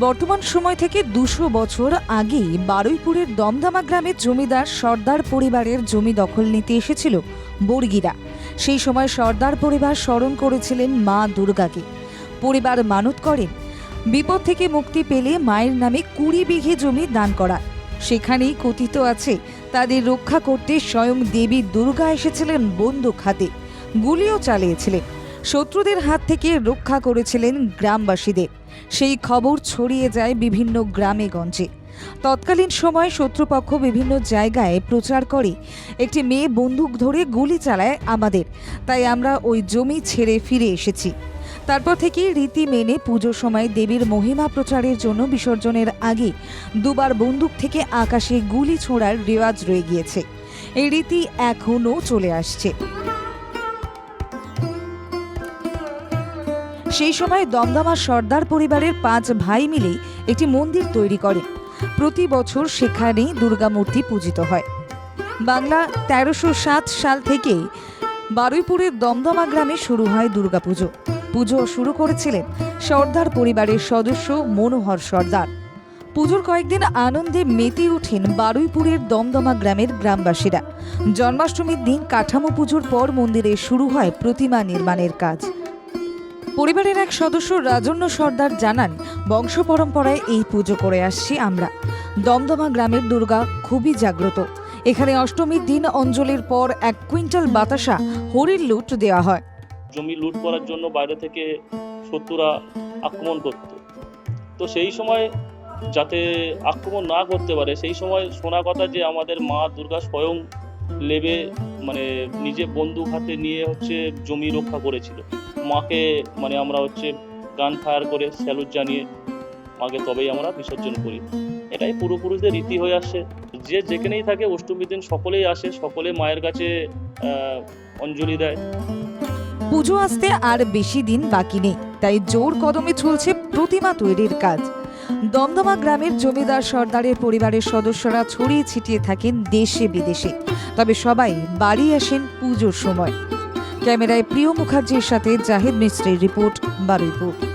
বর্তমান সময় থেকে দুশো বছর আগেই বারুইপুরের দমদমা গ্রামের জমিদার সর্দার পরিবারের জমি দখল নিতে এসেছিল বর্গিরা। সেই সময় সর্দার পরিবার স্মরণ করেছিলেন মা দুর্গাকে। পরিবার মানত করেন বিপদ থেকে মুক্তি পেলে মায়ের নামে কুড়ি বিঘে জমি দান করা। সেখানেই কথিত আছে, তাদের রক্ষা করতে স্বয়ং দেবী দুর্গা এসেছিলেন বন্দুক হাতে, গুলিও চালিয়েছিলেন। শত্রুদের হাত থেকে রক্ষা করেছিলেন গ্রামবাসীদের। সেই খবর ছড়িয়ে যায় বিভিন্ন গ্রামে গঞ্জে। তৎকালীন সময় শত্রুপক্ষ বিভিন্ন জায়গায় প্রচার করে। একটি মেয়ে বন্দুক ধরে গুলি চালায় আমাদের। তাই আমরা ওই জমি ছেড়ে ফিরে এসেছি। তারপর থেকে রীতি মেনে পুজোর সময় দেবীর মহিমা প্রচারের জন্য বিসর্জনের আগে দুবার বন্দুক থেকে আকাশে গুলি ছোঁড়ার রেওয়াজ রয়ে গিয়েছে। এই রীতি এখনও চলে আসছে। সেই সময় দমদমা সর্দার পরিবারের পাঁচ ভাই মিলে একটি মন্দির তৈরি করে প্রতি বছর সেখানেই দুর্গামূর্তি পূজিত হয়। বাংলা তেরোশো সাল থেকে বারুইপুরের দমদমা গ্রামে শুরু হয় দুর্গাপুজো। পুজো শুরু করেছিলেন সর্দার পরিবারের সদস্য মনোহর সর্দার। পুজোর কয়েকদিন আনন্দে মেতে ওঠেন বারুইপুরের দমদমা গ্রামের গ্রামবাসীরা। জন্মাষ্টমীর দিন কাঠামো পুজোর পর মন্দিরে শুরু হয় প্রতিমা নির্মাণের কাজ। পরিবারের এক সদস্য রাজন্য সর্দার জানান, বংশ পরম্পরায় এই পুজো করে আসছি আমরা। দমদমা গ্রামের দুর্গা খুবই জাগ্রত। এখানে অষ্টমীর দিন অঞ্জলির পর এক কুইন্টাল বাতাসা হরির লুট দেওয়া হয়। জমি লুট করার জন্য বাইরে থেকে শত্রুরা আক্রমণ করত। তো সেই সময় যাতে আক্রমণ না করতে পারে, সেই সময় শোনা কথা যে আমাদের মা দুর্গা স্বয়ং লেবে মানে নিজে বন্দুক হাতে নিয়ে হচ্ছে জমি রক্ষা করেছিল। মাকে মানে আমরা হচ্ছে গান ফায়ার করে স্যালুট জানিয়ে মাকে তবেই আমরা বিসর্জন করি। এটাই পূর্বপুরুষদের রীতি হয়ে আসছে যে যেখানেই থাকে অষ্টমীর দিন সকলেই আসে, সকলে মায়ের কাছে অঞ্জলি দেয়। পুজো আসতে আর বেশি দিন বাকি নেই, তাই জোর কদমে চলছে প্রতিমা তৈরির কাজ। দমদমা গ্রামের জমিদার সর্দারের পরিবারের সদস্যরা ছড়িয়ে ছিটিয়ে থাকেন দেশে বিদেশে। তবে সবাই বাড়ি আসেন পুজোর সময়। ক্যামেরায় প্রিয় মুখার্জির সাথে জাহিদ মিস্ত্রির রিপোর্ট, বারুইপুর।